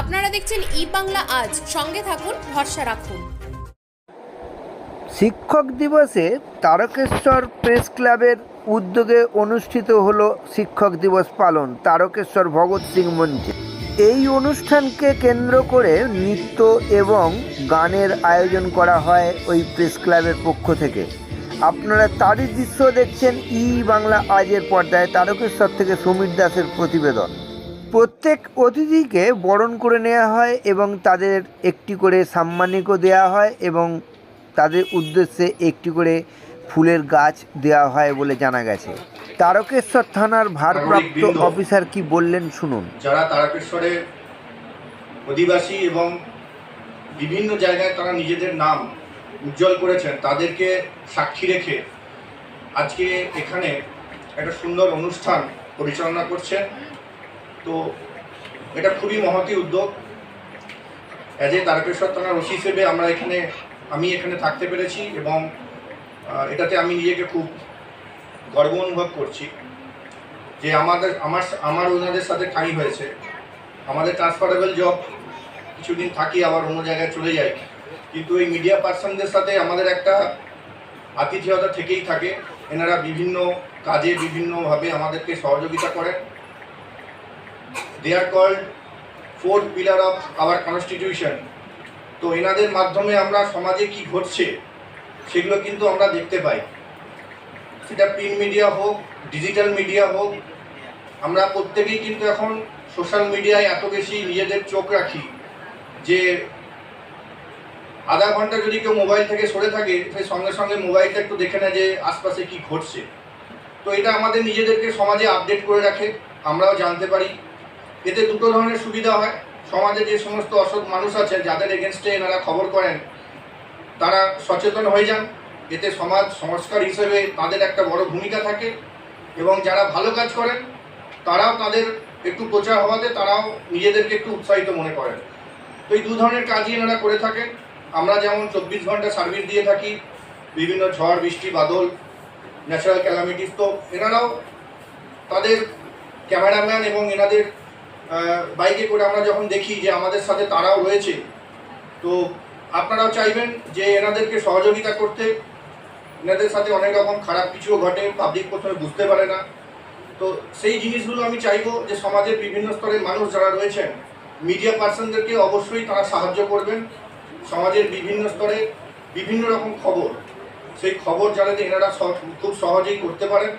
আপনারা দেখছেন ই বাংলা আজ। সঙ্গে থাকুন, ভরসা রাখুন। শিক্ষক দিবসে তারকেশ্বর প্রেস ক্লাবের উদ্যোগে অনুষ্ঠিত হলো শিক্ষক দিবস পালন, তারকেশ্বর ভগৎ সিং মঞ্চে। এই অনুষ্ঠানকে কেন্দ্র করে নৃত্য এবং গানের আয়োজন করা হয় ওই প্রেস ক্লাবের পক্ষ থেকে। আপনারা তারই দৃশ্য দেখছেন ই বাংলা আজের পর্দায়, তারকেশ্বর থেকে সমীর দাসের প্রতিবেদন। প্রত্যেক অতিথিকে বরণ করে নেওয়া হয় এবং তাদের একটি করে সাম্মানিকও দেওয়া হয় এবং তাদের উদ্দেশ্যে একটি করে ফুলের গাছ দেওয়া হয় বলে জানা গেছে। তারকেশ্বর থানার ভারপ্রাপ্ত অফিসার কি বললেন শুনুন। যারা তারকেশ্বরের অধিবাসী এবং বিভিন্ন জায়গায় তারা নিজেদের নাম উজ্জ্বল করেছেন, তাদেরকে সাক্ষী রেখে আজকে এখানে একটা সুন্দর অনুষ্ঠান পরিচালনা করছে তো এটা খুবই মহতি উদ্যোগ। অ্যাজ এ তারকেশ্বর থানার ওসি হিসেবে আমরা এখানে, আমি এখানে থাকতে পেরেছি এবং এটাতে আমি নিজেকে খুব গর্ব অনুভব করছি যে আমাদের, আমার আমার ওনাদের সাথে ঠাঁই হয়েছে। আমাদের ট্রান্সফারেবল জব কিছুদিন থাকি আবার অন্য জায়গায় চলে যাই। কিন্তু এই মিডিয়া পার্সনদের সাথে আমাদের একটা আতিথেয়তা থেকেই থাকে। এনারা বিভিন্ন কাজে বিভিন্নভাবে আমাদেরকে সহযোগিতা করেন। They are called fourth pillar of our constitution তো এনাদের মাধ্যমে আমরা সমাজে কি ঘটছে, সেগুলো কিন্তু আমরা দেখতে পাই। সেটা প্রিন্ট মিডিয়া হোক ডিজিটাল মিডিয়া হোক, আমরা প্রত্যেকেই কিন্তু এখন সোশ্যাল মিডিয়ায় এত বেশি নিজেদের চোখ রাখি যে আধা ঘণ্টা যদি কেউ মোবাইল থেকে সরে থাকে সেই সঙ্গে সঙ্গে মোবাইলটা একটু দেখে নেয় যে আশপাশে কি ঘটছে। তো এটা আমাদের নিজেদেরকে সমাজে আপডেট করে রাখে, আমরাও জানতে পারি। এতে দুটো ধরনের সুবিধা হয়। সমাজে যে সমস্ত অসৎ মানুষ আছেন, যাদের এগেনস্টে এনারা খবর করেন, তারা সচেতন হয়ে যান। এতে সমাজ সংস্কার হিসেবে তাদের একটা বড় ভূমিকা থাকে এবং যারা ভালো কাজ করেন, তারাও তাদের একটু প্রচার হওয়াতে তারাও নিজেদেরকে একটু উৎসাহিত মনে করেন। তো এই দু ধরনের কাজই এনারা করে থাকেন। আমরা যেমন চব্বিশ ঘণ্টা সার্ভিস দিয়ে থাকি, বিভিন্ন ঝড়, বৃষ্টি, বাদল ন্যাচারাল ক্যালামিটিস তো এনারাও তাদের ক্যামেরাম্যান এবং এনাদের বাইকে করে আমরা যখন দেখি যে আমাদের সাথে তারাও রয়েছে, তো আপনারাও চাইবেন যে এনাদেরকে সহযোগিতা করতে। এনাদের সাথে অনেক রকম খারাপ কিছুও ঘটে পাবলিক প্রথমে বুঝতে পারে না। তো সেই জিনিসগুলো আমি চাইব যে সমাজের বিভিন্ন স্তরের মানুষ যারা রয়েছেন মিডিয়া পার্সনদেরকে অবশ্যই তারা সাহায্য করবেন। সমাজের বিভিন্ন স্তরে বিভিন্ন রকম খবর, সেই খবর যাতে এনারা খুব সহজেই করতে পারেন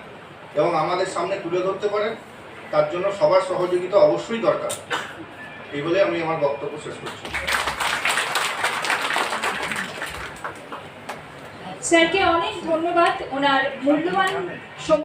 এবং আমাদের সামনে তুলে ধরতে পারেন। তার জন্য সবার সহযোগিতা অবশ্যই দরকার। এই বলে আমি আমার বক্তব্য শেষ করছি। স্যারকে অনেক ধন্যবাদ। ওনার মূল্যবান